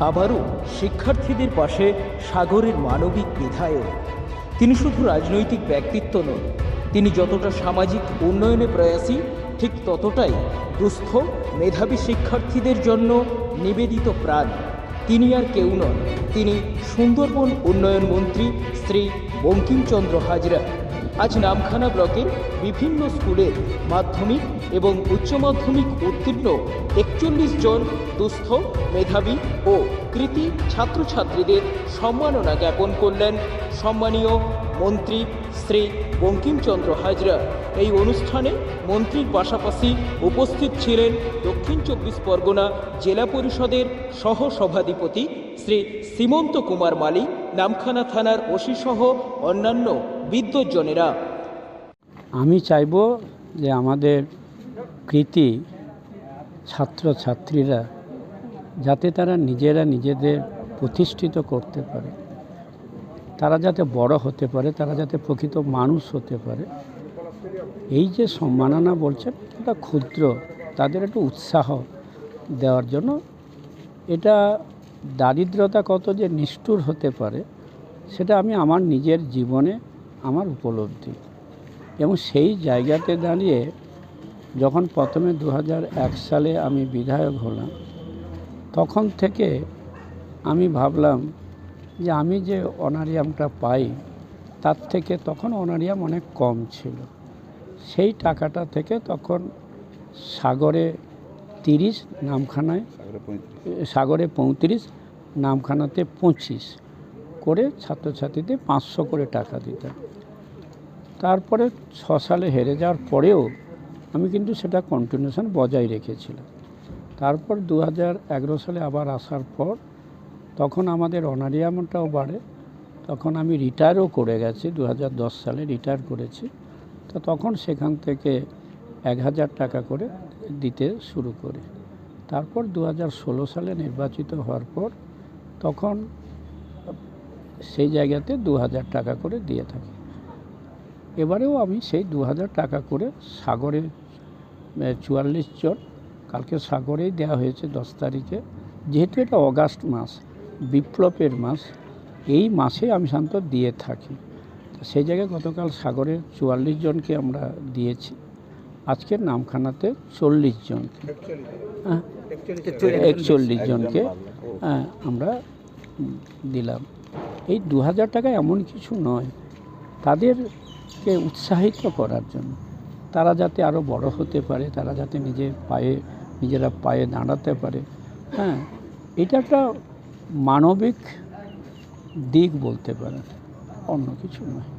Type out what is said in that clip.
আবারও শিক্ষার্থীদের পাশে সাগরের মানবিক বিধায়ক। তিনি শুধু রাজনৈতিক ব্যক্তিত্ব নন, তিনি যতটা সামাজিক উন্নয়নে প্রয়াসী, ঠিক ততটাই দুস্থ মেধাবী শিক্ষার্থীদের জন্য নিবেদিত প্রাণ। তিনি আর কেউ নন, তিনি সুন্দরবন উন্নয়ন মন্ত্রী শ্রী বঙ্কিমচন্দ্র হাজরা। আজ নামখানা ব্লকের বিভিন্ন স্কুলের মাধ্যমিক এবং উচ্চ মাধ্যমিক উত্তীর্ণ একচল্লিশ জন দুস্থ, মেধাবী ও কৃতি ছাত্রছাত্রীদের সম্মাননা জ্ঞাপন করলেন সম্মানীয় মন্ত্রী শ্রী বঙ্কিমচন্দ্র হাজরা। এই অনুষ্ঠানে মন্ত্রীর পাশাপাশি উপস্থিত ছিলেন দক্ষিণ চব্বিশ পরগনা জেলা পরিষদের সহ সভাধিপতি শ্রী সীমন্ত কুমার মালি নামখানা থানার ওসি সহ অন্যান্য বিদ্যুৎজনেরা আমি চাইব যে আমাদের কৃতি ছাত্রছাত্রীরা যাতে তারা নিজেরা নিজেদের প্রতিষ্ঠিত করতে পারে। তারা যাতে বড় হতে পারে, তারা যাতে প্রকৃত মানুষ হতে পারে। এই যে সম্মাননা বলছেন, এটা ক্ষুদ্র, তাদের একটু উৎসাহ দেওয়ার জন্য। এটা দারিদ্রতা কত যে নিষ্ঠুর হতে পারে, সেটা আমি আমার নিজের জীবনে আমার উপলব্ধি। এবং সেই জায়গাতে দাঁড়িয়ে যখন প্রথমে দু সালে আমি বিধায়ক হলাম, তখন থেকে আমি ভাবলাম যে আমি যে অনারিয়ামটা পাই, তার থেকে তখন অনারিয়াম অনেক কম ছিল। সেই টাকাটা থেকে তখন সাগরে তিরিশ নামখানায় সাগরে পঁয়ত্রিশ। নামখানাতে পঁচিশ করে ছাত্রছাত্রীদের পাঁচশো করে টাকা দিতাম তারপরে ছ সালে হেরে যাওয়ার পরেও আমি কিন্তু সেটা কন্টিনিউশন বজায় রেখেছিলাম। তারপর দু এগারো সালে আবার আসার পর তখন আমাদের অনারিয়ামটাও বাড়ে তখন আমি রিটায়ারও করে গেছি দু দশ সালে রিটায়ার করেছি। তো তখন সেখান থেকে এক হাজার টাকা করে দিতে শুরু করে। তারপর দু সালে নির্বাচিত হওয়ার পর তখন সেই জায়গাতে দু হাজার টাকা করে দিয়ে থাকি। এবারেও আমি সেই দু হাজার টাকা করে সাগরে চুয়াল্লিশ জন, কালকে সাগরেই দেওয়া হয়েছে দশ তারিখে। যেহেতু এটা অগাস্ট মাস, বিপ্লবের মাস, এই মাসে আমি শান্ত দিয়ে থাকি। সেই জায়গায় গতকাল সাগরে চুয়াল্লিশ জনকে আমরা দিয়েছি। আজকের নামখানাতে চল্লিশ জনকে। হ্যাঁ? একচল্লিশ জনকে হ্যাঁ, আমরা দিলাম। এই দু হাজার টাকা এমন কিছু নয় তাদেরকে উৎসাহিত করার জন্য। তারা যাতে আরও বড় হতে পারে তারা যাতে নিজের পায়ে নিজেরা পায়ে দাঁড়াতে পারে। হ্যাঁ এটা একটা মানবিক দিক বলতে পারেন। অন্য কিছু নয়।